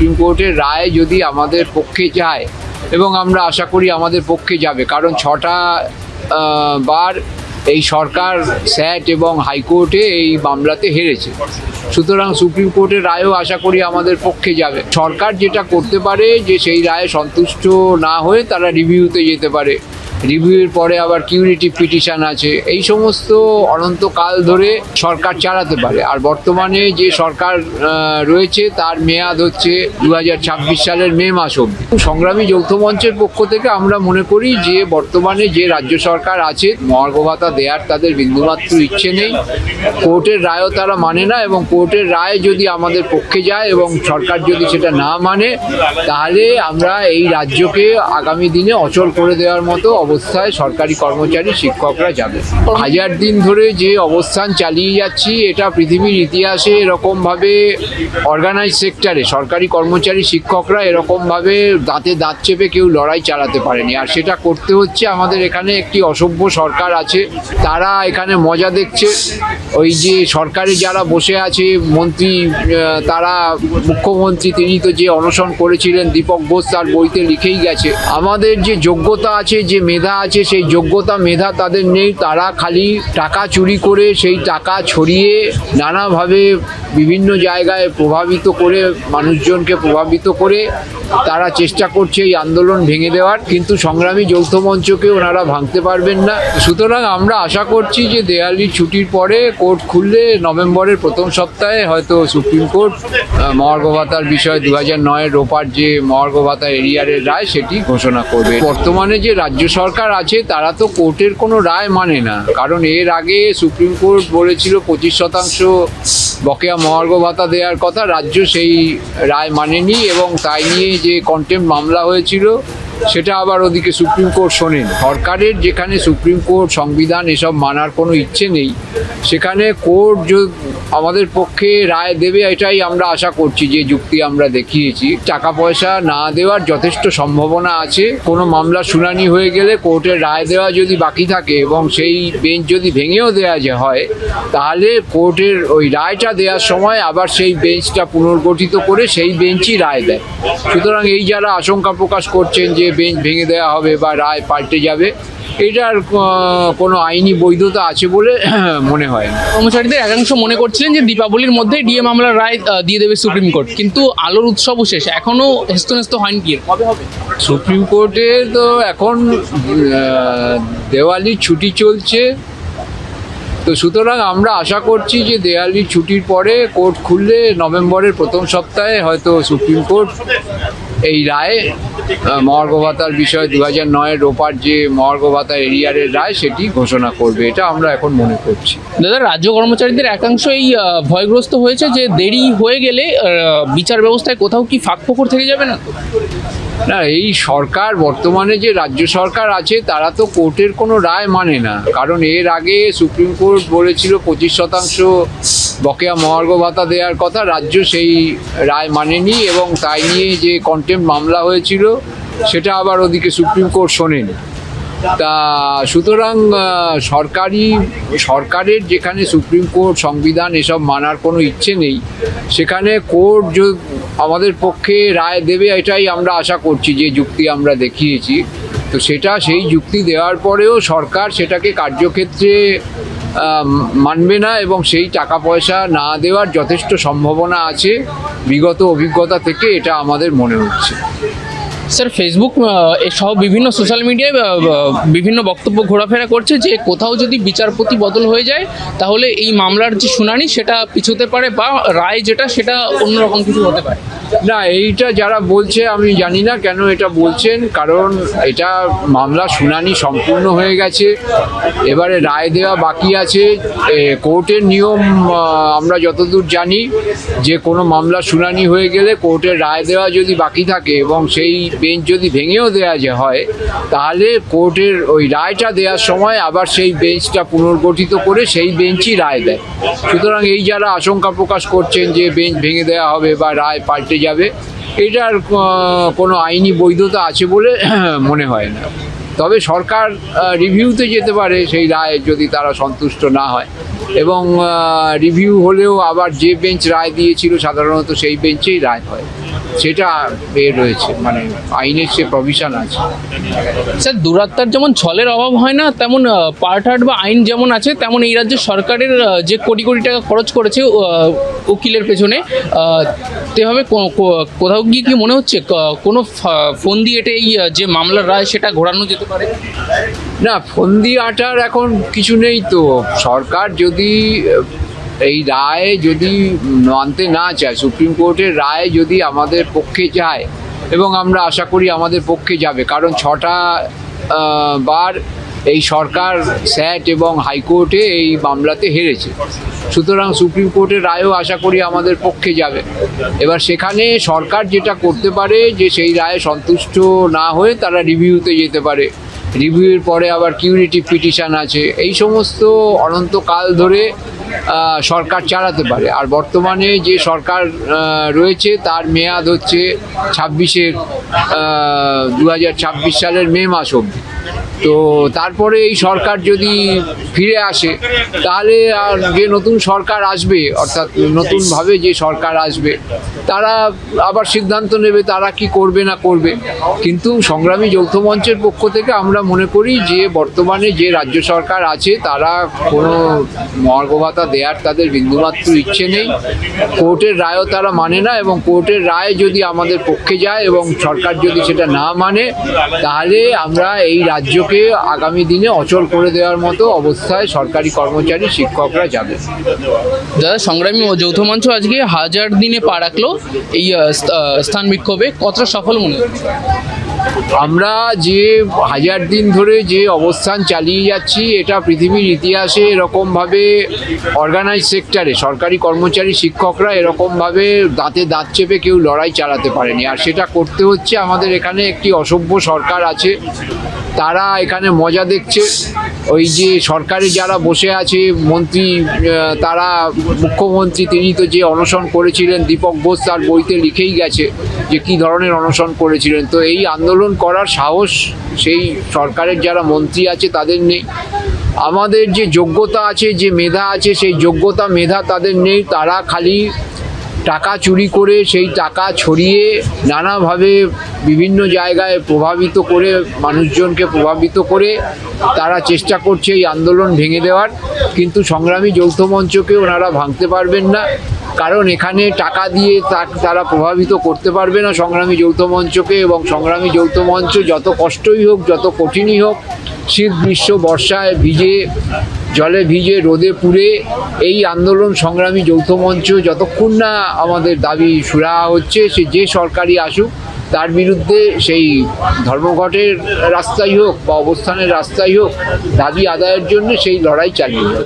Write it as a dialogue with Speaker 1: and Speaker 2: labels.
Speaker 1: Supreme কোর্টের রায় যদি আমাদের পক্ষে যায়, এবং আমরা আশা করি আমাদের পক্ষে যাবে, কারণ ছটা বার এই সরকার, স্যাট এবং হাইকোর্টে এই মামলাতে হেরেছে। সুতরাং সুপ্রিম কোর্টের রায়ও আশা করি আমাদের পক্ষে যাবে। সরকার যেটা করতে পারে যে সেই রায়ে সন্তুষ্ট না হয়ে তারা রিভিউতে যেতে পারে। রিভিউয়ের পরে আবার কিউরিটিভ পিটিশন আছে। এই সমস্ত অনন্তকাল ধরে সরকার চালাতে পারে। আর বর্তমানে যে সরকার রয়েছে তার মেয়াদ হচ্ছে দু হাজার ছাব্বিশ সালের মে মাস অব্দি সংগ্রামী যৌথ মঞ্চের পক্ষ থেকে আমরা মনে করি যে বর্তমানে যে রাজ্য সরকার আছে মহার্ঘ ভাতা দেওয়ার তাদের বিন্দুমাত্র ইচ্ছে নেই। কোর্টের রায়ও তারা মানে না এবং কোর্টের রায় যদি আমাদের পক্ষে যায় এবং সরকার যদি সেটা না মানে তাহলে আমরা এই রাজ্যকে আগামী দিনে অচল করে দেওয়ার মতো অবস্থায় সরকারি কর্মচারী, শিক্ষকরা যাবে। হাজার দিন ধরে যে অবস্থান চালিয়ে যাচ্ছি, এটা পৃথিবীর ইতিহাসে এরকমভাবে অর্গানাইজ সেক্টরে সরকারি কর্মচারী, শিক্ষকরা এরকমভাবে দাঁতে দাঁত চেপে কেউ লড়াই চালাতে পারেনি। আর সেটা করতে হচ্ছে আমাদের এখানে একটি অসভ্য সরকার আছে, তারা এখানে মজা দেখছে। ওই যে সরকারে যারা বসে আছে, মন্ত্রী তারা, মুখ্যমন্ত্রী, তিনি তো যে অনশন করেছিলেন, দীপক ঘোষ তার বইতে লিখেই গেছে। আমাদের যে যোগ্যতা আছে, যে মেধা আছে, সেই যোগ্যতা মেধা তাদের নেই। তারা খালি টাকা চুরি করে সেই টাকা ছড়িয়ে নানাভাবে বিভিন্ন জায়গায় প্রভাবিত করে, মানুষজনকে প্রভাবিত করে তারা চেষ্টা করছে এই আন্দোলন ভেঙে দেওয়ার। কিন্তু সংগ্রামী যৌথ মঞ্চকে ওনারা ভাঙতে পারবেন না। সুতরাং আমরা আশা করছি যে দেয়ালি ছুটির পরে কোর্ট খুললে নভেম্বরের প্রথম সপ্তাহে হয়তো সুপ্রিম কোর্ট মহার্ঘ ভাতার বিষয়ে দু হাজার নয়ের রোপার যে মহার্ঘ ভাতা এরিয়ারের রায়, সেটি ঘোষণা করবে। বর্তমানে যে রাজ্য সরকার আছে, তারা তো কোর্টের কোনো রায় মানে না। কারণ এর আগে সুপ্রিম কোর্ট বলেছিল পঁচিশ শতাংশ বকেয়া মহার্ঘ ভাতা দেওয়ার কথা, রাজ্য সেই রায় মানেনি এবং তাই নিয়ে যে কন্টেম্প মামলা হয়েছিল, সেটা আবার ওদিকে সুপ্রিম কোর্ট শোনেন। সরকারের যেখানে সুপ্রিম কোর্ট সংবিধান এসব মানার কোনো ইচ্ছে নেই সেখানে কোর্ট আমাদের পক্ষে রায় দেবে, এটাই আমরা আশা করছি যে যুক্তি আমরা দেখিয়েছি। টাকা পয়সা না দেওয়ার যথেষ্ট সম্ভাবনা আছে। কোনো মামলা শুনানি হয়ে গেলে কোর্টের রায় দেওয়া যদি বাকি থাকে এবং সেই বেঞ্চ যদি ভেঙেও দেওয়া যে হয়, তাহলে কোর্টের ওই রায়টা দেওয়ার সময় আবার সেই বেঞ্চটা পুনর্গঠিত করে সেই বেঞ্চই রায় দেয়। সুতরাং এই যারা আশঙ্কা প্রকাশ করছেন যে বেঞ্চ ভেঙে দেওয়া হবে বা রায় পাল্টে যাবে এটার কোনো আইনি বৈধতা আছে বলে মনে হয়
Speaker 2: কর্মচারীদের একাংশ মনে করছিলেন যে দীপাবলির মধ্যে ডিএ মামলার রায় দিয়ে দেবে সুপ্রিম কোর্ট। কিন্তু আলোর উৎসবও শেষ এখনও হেস্তনেস্ত হয়নি কি? কবে হবে?
Speaker 1: সুপ্রিম কোর্টে তো এখন দেওয়ালির ছুটি চলছে। তো সুতরাং আমরা আশা করছি যে দেওয়ালির ছুটির পরে কোর্ট খুললে নভেম্বরের প্রথম সপ্তাহে হয়তো সুপ্রিম কোর্ট এই রায়ে মহার্ঘ ভাতার বিষয়ে দু হাজার নয়ের রোপার যে মহার্ঘ ভাতা এরিয়ারের রায়, সেটি ঘোষণা করবে এটা আমরা এখন মনে করছি
Speaker 2: দাদা, রাজ্য কর্মচারীদের একাংশ এই ভয়গ্রস্ত হয়েছে যে দেরি হয়ে গেলে বিচার ব্যবস্থায় কোথাও কি ফাঁক ফোকর থেকে যাবে না?
Speaker 1: না, এই সরকার, বর্তমানে যে রাজ্য সরকার আছে, তারা তো কোর্টের কোনো রায় মানে না। কারণ এর আগে সুপ্রিম কোর্ট বলেছিল পঁচিশ শতাংশ বকেয়া মহার্ঘ ভাতা দেওয়ার কথা, রাজ্য সেই রায় মানেনি এবং তাই নিয়ে যে কন্টেম্প মামলা হয়েছিল, সেটা আবার ওদিকে সুপ্রিম কোর্ট শোনেনি। তা সুতরাং সরকারি, সরকারের যেখানে সুপ্রিম কোর্ট সংবিধান এসব মানার কোনো ইচ্ছে নেই, সেখানে কোর্ট আমাদের পক্ষে রায় দেবে এটাই আমরা আশা করছি যে যুক্তি আমরা দেখিয়েছি। তো সেটা সেই যুক্তি দেওয়ার পরেও সরকার সেটাকে কার্যক্ষেত্রে মানবে না এবং সেই টাকা পয়সা না দেওয়ার যথেষ্ট সম্ভাবনা আছে, বিগত অভিজ্ঞতা থেকে এটা আমাদের মনে হচ্ছে।
Speaker 2: স্যার ফেসবুক সহ বিভিন্ন সোশ্যাল মিডিয়ায় বিভিন্ন বক্তব্য ঘোরাফেরা করছে যে কোথাও যদি বিচারপতি বদল হয়ে যায়, তাহলে এই মামলার যে শুনানি সেটা পিছোতে পারে বা রায় যেটা, সেটা অন্যরকম কিছু হতে পারে।
Speaker 1: না, এইটা যারা বলছে আমি জানি না কেন এটা বলছেন, কারণ এটা মামলা শুনানি সম্পূর্ণ হয়ে গেছে। এবারে রায় দেওয়া বাকি আছে। কোর্টের নিয়ম আমরা যতদূর জানি, যে কোনো মামলা শুনানি হয়ে গেলে কোর্টের রায় দেওয়া যদি বাকি থাকে এবং সেই বেঞ্চ যদি ভেঙেও দেওয়া যে হয়, তাহলে কোর্টের ওই রায়টা দেওয়ার সময় আবার সেই বেঞ্চটা পুনর্গঠিত করে সেই বেঞ্চই রায় দেয়। সুতরাং এই যারা আশঙ্কা প্রকাশ করছেন যে বেঞ্চ ভেঙে দেওয়া হবে বা রায় পাল্টে যাবে। এটার কোনো আইনি বৈধতা আছে বলে মনে হয় না। তবে সরকার রিভিউতে যেতে পারে সেই রায় যদি তারা সন্তুষ্ট না হয়। এবং রিভিউ হলেও আবার যে বেঞ্চ রায় দিয়েছিল সাধারণত সেই বেঞ্চেই রায় হয়। সেটা এ রয়েছে মানে আইনের সে প্রভিশন আছে।
Speaker 2: স্যার দুরাত্মার যেমন ছলের অভাব হয় না তেমন পার্ট হার্ট বা আইন যেমন আছে তেমন এই রাজ্যের সরকারের যে কোটি কোটি টাকা খরচ করেছে উকিলের পেছনে তেভাবে কোথাও গিয়ে কি মনে হচ্ছে কোনো ফা- ফন্দি এটে এই যে মামলার রায় সেটা ঘোরানো যেতে পারে?
Speaker 1: না ফন্দি আটার এখন কিছু নেই তো। সরকার যদি এই রায় যদি মানতে না চায়, সুপ্রিম কোর্টের রায় যদি আমাদের পক্ষে যায়, এবং আমরা আশা করি আমাদের পক্ষে যাবে, কারণ ছটা বার এই সরকার স্যাট এবং হাইকোর্টে এই মামলাতে হেরেছে। সুতরাং সুপ্রিম কোর্টের রায়ও আশা করি আমাদের পক্ষে যাবে। এবার সেখানে সরকার যেটা করতে পারে, যে সেই রায়ে সন্তুষ্ট না হয়ে তারা রিভিউতে যেতে পারে। রিভিউয়ের পরে আবার কিউরিটিভ পিটিশন আছে। এই সমস্ত অনন্তকাল ধরে সরকার চালাতে পারে। আর বর্তমানে যে সরকার রয়েছে, তার মেয়াদ হচ্ছে ছাব্বিশের দু হাজার ছাব্বিশ সালের মে মাস অব্দি তো তারপরে এই সরকার যদি ফিরে আসে, তাহলে আর যে নতুন সরকার আসবে, অর্থাৎ নতুনভাবে যে সরকার আসবে তারা আবার সিদ্ধান্ত নেবে তারা কি করবে না করবে। কিন্তু সংগ্রামী যৌথ মঞ্চের পক্ষ থেকে আমরা মনে করি যে বর্তমানে যে রাজ্য সরকার আছে, তারা কোনো মর্গভাতা দেওয়ার তাদের বিন্দুমাত্র ইচ্ছে নেই। কোর্টের রায়ও তারা মানে না এবং কোর্টের রায় যদি আমাদের পক্ষে যায় এবং সরকার যদি সেটা না মানে তাহলে আমরা এই রাজ্যকে আগামী দিনে অচল করে দেওয়ার মতো অবস্থায় সরকারি কর্মচারী, শিক্ষকরা যাবে।
Speaker 2: দাদা, সংগ্রামী যৌথ মঞ্চ আজকে হাজার দিনে পা রাখল। এই স্থ- স্থান বিক্ষোভে কতটা সফল মনে হচ্ছে?
Speaker 1: আমরা যে হাজার দিন ধরে যে অবস্থান চালিয়ে যাচ্ছি, এটা পৃথিবীর ইতিহাসে এরকমভাবে অর্গানাইজ সেক্টরে সরকারি কর্মচারী শিক্ষকরা এরকমভাবে দাঁতে দাঁত চেপে কেউ লড়াই চালাতে পারেনি। আর সেটা করতে হচ্ছে আমাদের এখানে একটি অসভ্য সরকার আছে, তারা এখানে মজা দেখছে। ওই যে সরকারে যারা বসে আছে, মন্ত্রী তারা মুখ্যমন্ত্রী, তিনি তো যে অনশন করেছিলেন, দীপক ঘোষ তার বইতে লিখেই গেছে যে কী ধরনের অনশন করেছিলেন। তো এই আন্দোলন করার সাহস সেই সরকারের যারা মন্ত্রী আছে তাদের নেই। আমাদের যে যোগ্যতা আছে, যে মেধা আছে, সেই যোগ্যতা মেধা তাদের নেই। তারা খালি টাকা চুরি করে সেই টাকা ছড়িয়ে নানাভাবে বিভিন্ন জায়গায় প্রভাবিত করে, মানুষজনকে প্রভাবিত করে তারা চেষ্টা করছে এই আন্দোলন ভেঙে দেওয়ার। কিন্তু সংগ্রামী যৌথ মঞ্চকে ওনারা ভাঙতে পারবেন না। কারণ এখানে টাকা দিয়ে তারা প্রভাবিত করতে পারবে না সংগ্রামী যৌথ মঞ্চকে এবং সংগ্রামী যৌথ মঞ্চ যত কষ্টই হোক, যত কঠিনই হোক, শীত, গ্রীষ্ম, বর্ষায় ভিজে, জলে ভিজে, রোদে পুড়ে এই আন্দোলন সংগ্রামী যৌথ মঞ্চ যতক্ষণ না আমাদের দাবি সুরাহা হচ্ছে, সে যে সরকারি আসুক, তার বিরুদ্ধে সেই ধর্মঘটের রাস্তাই হোক বা অবস্থানের রাস্তাই হোক, দাবি আদায়ের জন্য সেই লড়াই চালিয়ে